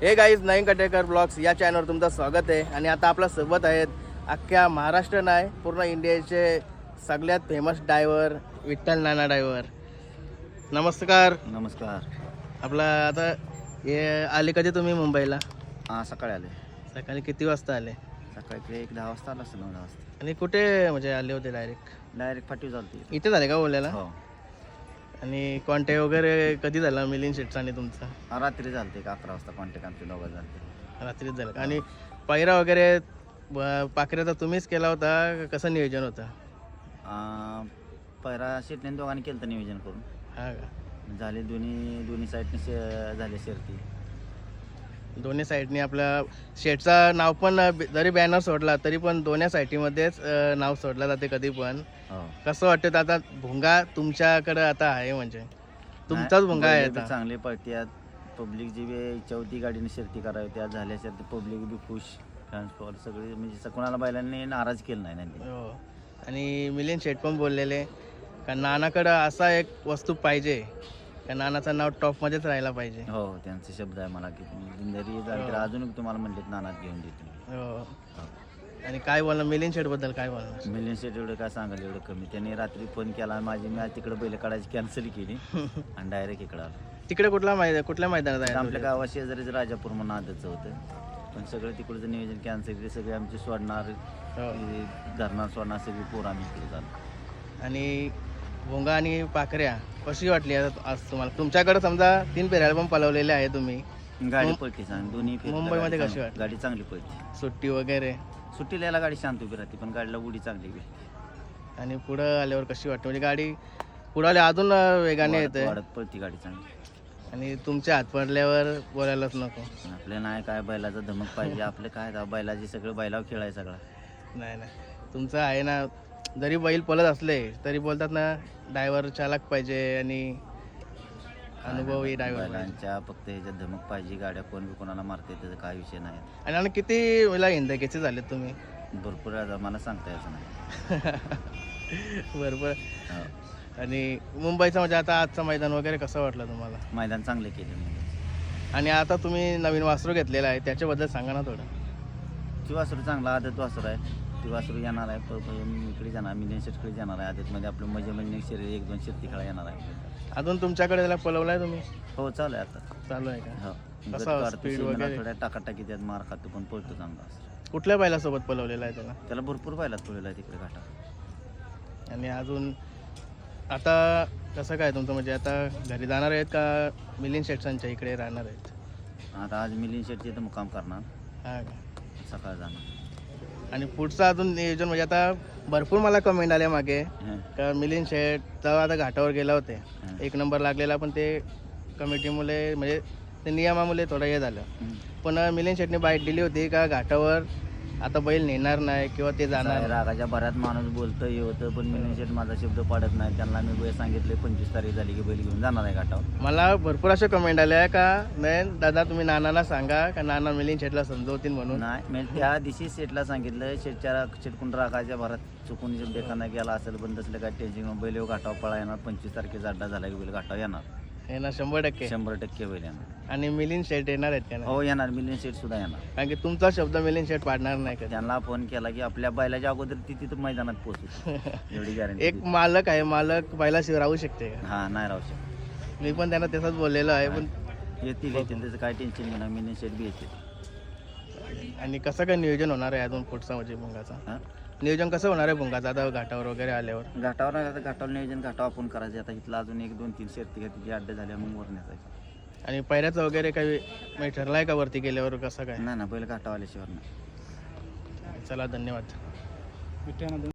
हे गाईज नईन कटेकर ब्लॉग्स या चॅनलवर तुमचं स्वागत आहे. आणि आता आपल्यासोबत आहेत अख्ख्या महाराष्ट्र नाही पूर्ण इंडियाचे सगळ्यात famous driver Vitthal Nana driver नमस्कार. नमस्कार. आपला आता हे आले कधी तुम्ही मुंबईला? हां सकाळी आले. सकाळी किती वाजता आले? सकाळी ते एक दहा वाजता आला असेल नऊ दहा वाजता. आणि कुठे म्हणजे आले होते डायरेक्ट डायरेक्ट फाटी चालते इथे झाले का बोलायला? हो. आणि कॉन्टॅक्ट वगैरे कधी झाला मिलिंद शेटचा आणि तुमचा? रात्री झालते एक अकरा वाजता कॉन्टॅक्ट आमचे दोघं झालते. रात्रीच झालं. का? आणि पायरा वगैरे ब- पाखऱ्याचा तुम्हीच केला होता का कसं नियोजन होतं? अं, पहिला शेटने दोघांनी केलं होतं नियोजन करून. हा का? झाले दोन्ही दोन्ही साईडने शे झाले शर्ती. दोन्ही साईडनी आपल्या शेटचं नाव पण जरी बॅनर सोडला तरी पण दोन्ही साईडीमध्येच नाव सोडलं जाते कधी पण. हो. कसं वाटतं आता भुंगा तुमच्याकडे आता आहे म्हणजे? तुमचाच भुंगा आहे आता. चांगले पळतात पब्लिक जी बी इच्छा होती गाडीने शर्ती करावी त्या झाल्या शर्ती पब्लिक बी खुश. ट्रान्सपोर्ट सगळे म्हणजे कोणाला बैलांनी नाराज केलं नाही त्यांनी. हो. आणि मिलियन शेट पण बोललेले का नानाकडं असा एक वस्तू पाहिजे का नानाचं नाव टॉपमध्येच राहायला पाहिजे. हो त्यांचे शब्द आहे मला की तुम्ही जरी झाले तर हो. अजून तुम्हाला म्हणलेत नानात घेऊन देतो हो. आणि काय बोलणार? मिलियन शेटबद्दल काय बोलणार? मिलियन सेट एवढं काय सांगाल एवढं कमी? त्यांनी रात्री फोन केला माझी मी तिकडे बैल काढायची कॅन्सल केली. आणि डायरेक्ट इकडं आलो. तिकडे कुठला मैदान कुठल्या मैदानात आहे? आपल्या? गावा शेजारीच राजापूर म्हणून आदतचं होतं. पण सगळं तिकडचं नियोजन कॅन्सल केले. सगळे आमचे सोडणार हो. हे धरणार सोडणार सगळी पोरं आम्ही इकडे झालो. आणि भोंगा आणि पाखऱ्या कशी वाटली आता आज तुम्हाला? तुमच्याकडे समजा तीन फेऱ्याला पण पलवलेले आहे तुम्ही. गाडी पळते सांग दोन्ही मुंबईमध्ये गाडी कशी चांगली- वाटली? गाडी चांगली पळते. सुट्टी वगैरे? सुट्टीला यायला गाडी शांत उभी राहते पण गाडीला उडी चांगली भेटते आणि पुढं आल्यावर कशी वाटते? म्हणजे गाडी पुढं आल्या अजून अं, वेगाने वाढत- येते. वाढत पळती गाडी चांगली. आणि तुमच्या हात पडल्यावर बोलायलाच नको. आपल्या नाही काय बैलाचा धमक पाहिजे आपलं काय आता बैलाचे सगळं बैलावर खेळ आहे सगळा. नाही नाही. तुमचं आहे ना जरी बैल पळत असले तरी बोलतात ना ड्रायव्हर चालक पाहिजे आणि अनुभवी ड्रायव्हर बैलांच्या फक्त ह्याच्यात धमक पाहिजे गाड्या कोण बी कोणाला मारते त्याचा काय विषय नाही. आणि आणि किती वेळा हिंदकीचे झाले तुम्ही? भरपूर वेळा मला सांगता यायचं नाही. बरोबर हो. आणि मुंबईचं म्हणजे आता आजचं मैदान वगैरे कसं वाटलं तुम्हाला? मैदान चांगले केले आणि आता तुम्ही नवीन वासरू घेतलेलं आहे त्याच्याबद्दल सांगा ना थोडं. ती वासरू चांगला आदत वासरू आहे. ती वासरू येणार आहे. प- प- मी इकडे जाणार मी शेटकडे जाणार आहे. आदतमध्ये आपलं मजे म्हणजे शरीर एक दोन शेती खेळा येणार आहे. अजून तुमच्याकडे त्याला पलवलाय तुम्ही? हो चालू आहे आता. चालू आहे का? हो. कसा गट काढतो, speed सीमेला वगैरे? थोड्या टाकाटाकी त्यात मार खातो पण पळतो चांगला. कुठल्या बैलासोबत पलवलेला आहे त्याला? त्याला भरपूर पळलेला आहे तिकडे घाटा आणि अजून आता कसं काय तुमचं? म्हणजे आता घरी जाणार आहेत का मिलिंद शेट्सांच्या इकडे राहणार आहेत? आता आज मिलिंद शेटचे इथं मुक्काम करणार. हा का? सकाळ जाणार. आणि पुढचं अजून नियोजन म्हणजे आता भरपूर मला कमेंट आल्या मागे. का मिलिंद शेट जेव्हा आता घाटावर गेला होते. एक नंबर लागलेला पण ते कमिटीमुळे म्हणजे ते नियमामुळे थोडं हे झालं. पण मिलिंद शेटने बाईट दिली होती का घाटावर? आता बैल नेणार नाही किंवा ते जाणार. रागाच्या भरात माणूस बोलतं हे होतं पण मिलिंद शेट माझा शब्द पाडत नाही. त्यांना मी बैल सांगितले पंचवीस तारीख झाली की बैल घेऊन जाणार आहे घाटावर. मला भरपूर अशा कमेंट आल्या का नाही दादा तुम्ही नानाला सांगा का नाना मिलिंद शेटला समजवतील म्हणून? नाही मी त्या दिवशी शेटला सांगितलं शेटच्या शेटकून रागाच्या भरात चुकून शब्द एखादा गेला असेल पण तसलं काय टेन्शन बैल घाटावर पळा येणार पंचवीस तारखेचा अड्डा झाला की बैल घाटावर येणार. ना शंभर टक्के. शंभर टक्के बैल येणार आणि मिलिंद शेट येणार आहेत का नाही? हो येणार. मिलियन शेट सुद्धा येणार. कारण की तुमचा शब्द मिलिंद शेट पाडणार नाही कधी. त्यांना फोन केला की आपल्या बैलाच्या अगोदर ती तिथं मैदानात पोहोचू एवढी गॅरंटी एक मालक आहे मालक बैलाशिवाय राहू शकते का? हा नाही राहू शकत. मी पण त्यांना तसंच बोललेलो आहे पण येतील येतील. त्याचं काय टेन्शन घेणार. मिलियन शेट बी येतील. आणि कसं काय नियोजन होणार आहे अजून पुढचा म्हणजे भुंगाचा? हा? नियोजन कसं होणार आहे भुंगाचा? आता घाटावर वगैरे आल्यावर? घाटावर नाही आता घाटावर नियोजन घाटावर आपण करायचं आता इथलं अजून एक दोन तीन शर्ती घेतली अड्डे झाल्या मग वर आणि पैऱ्याचं वगैरे काही म्हणजे ठरलाय का वरती गेल्यावर कसं काय? नाही ना बैल घाटावर आल्याशिवाय नाही. चला धन्यवाद.